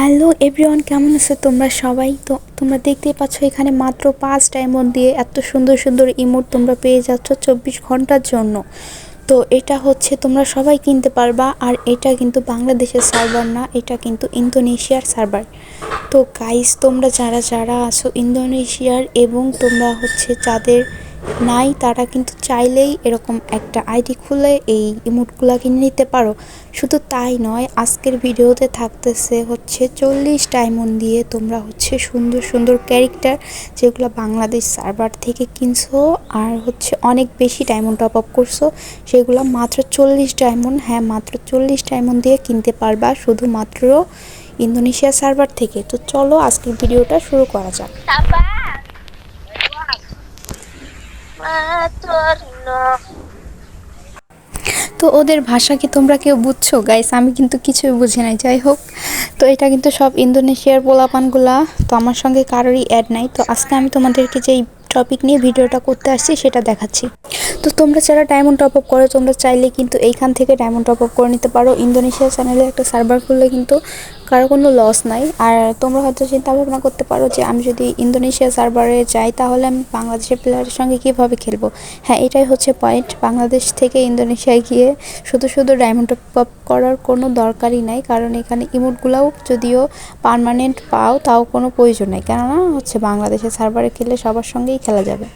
Hello everyone, কেমন আছো তোমরা সবাই? তো তোমরা দেখতেই পাচ্ছ এখানে মাত্র পাঁচ ডায়মন্ড দিয়ে এত সুন্দর সুন্দর ইমোট তোমরা পেয়ে যাচ্ছ চব্বিশ ঘণ্টার জন্য। তো এটা হচ্ছে তোমরা সবাই কিনতে পারবা, আর এটা কিন্তু বাংলাদেশের সার্ভার না, এটা কিন্তু ইন্দোনেশিয়ার সার্ভার তো গাইস তোমরা যারা যারা আছো ইন্দোনেশিয়ার এবং তোমরা হচ্ছে যাদের নাই, তারা কিন্তু চাইলেই এরকম একটা আইডি খুলে এই ইমোটগুলো কিনে নিতে পারো। শুধু তাই নয়, আজকের ভিডিওতে থাকতেছে হচ্ছে চল্লিশ ডায়মন্ড দিয়ে তোমরা হচ্ছে সুন্দর সুন্দর ক্যারেক্টার যেগুলো বাংলাদেশ সার্ভার থেকে কিনছো আর হচ্ছে অনেক বেশি ডায়মন্ড টপ আপ করছ, সেগুলো মাত্র চল্লিশ ডায়মন্ড। হ্যাঁ মাত্র চল্লিশ ডায়মন্ড দিয়ে কিনতে পারবা শুধুমাত্র ইন্দোনেশিয়া সার্ভার থেকে। তো চলো আজকের ভিডিওটা শুরু করা যাক. তো ওদের ভাষা কি তোমরা কেউ বুঝছ? গাইস আমি কিন্তু কিছুই বুঝি নাই। যাই হোক, তো এটা কিন্তু সব ইন্দোনেশিয়ার পোলাপানগুলা, তো আমার সঙ্গে কারোরই অ্যাড নাই। তো আজকে আমি তোমাদেরকে যেই টপিক নিয়ে ভিডিওটা করতে আসছি, সেটা দেখাচ্ছি। তো তোমরা যারা ডায়মন্ড টপ আপ করো, তোমরা চাইলে কিন্তু এইখান থেকে ডায়মন্ড টপ আপ করে নিতে পারো। ইন্দোনেশিয়া চ্যানেলে একটা সার্ভার খুললে কিন্তু কারও কোনো লস নাই। আর তোমরা হয়তো চিন্তা ভাবনা করতে পারো যে আমি যদি ইন্দোনেশিয়া সার্ভারে যাই, তাহলে আমি বাংলাদেশের প্লেয়ারের সঙ্গে কীভাবে খেলব? হ্যাঁ এটাই হচ্ছে পয়েন্ট বাংলাদেশ থেকে ইন্দোনেশিয়ায় গিয়ে শুধু শুধু ডায়মন্ড টপ আপ করার কোনো দরকারই নাই। কারণ এখানে ইমোটগুলোও যদিও পারমানেন্ট পাও, তাও কোনো প্রয়োজন নাই। কেননা হচ্ছে বাংলাদেশের সার্ভারে খেললে সবার সঙ্গেই খেলা যাবে।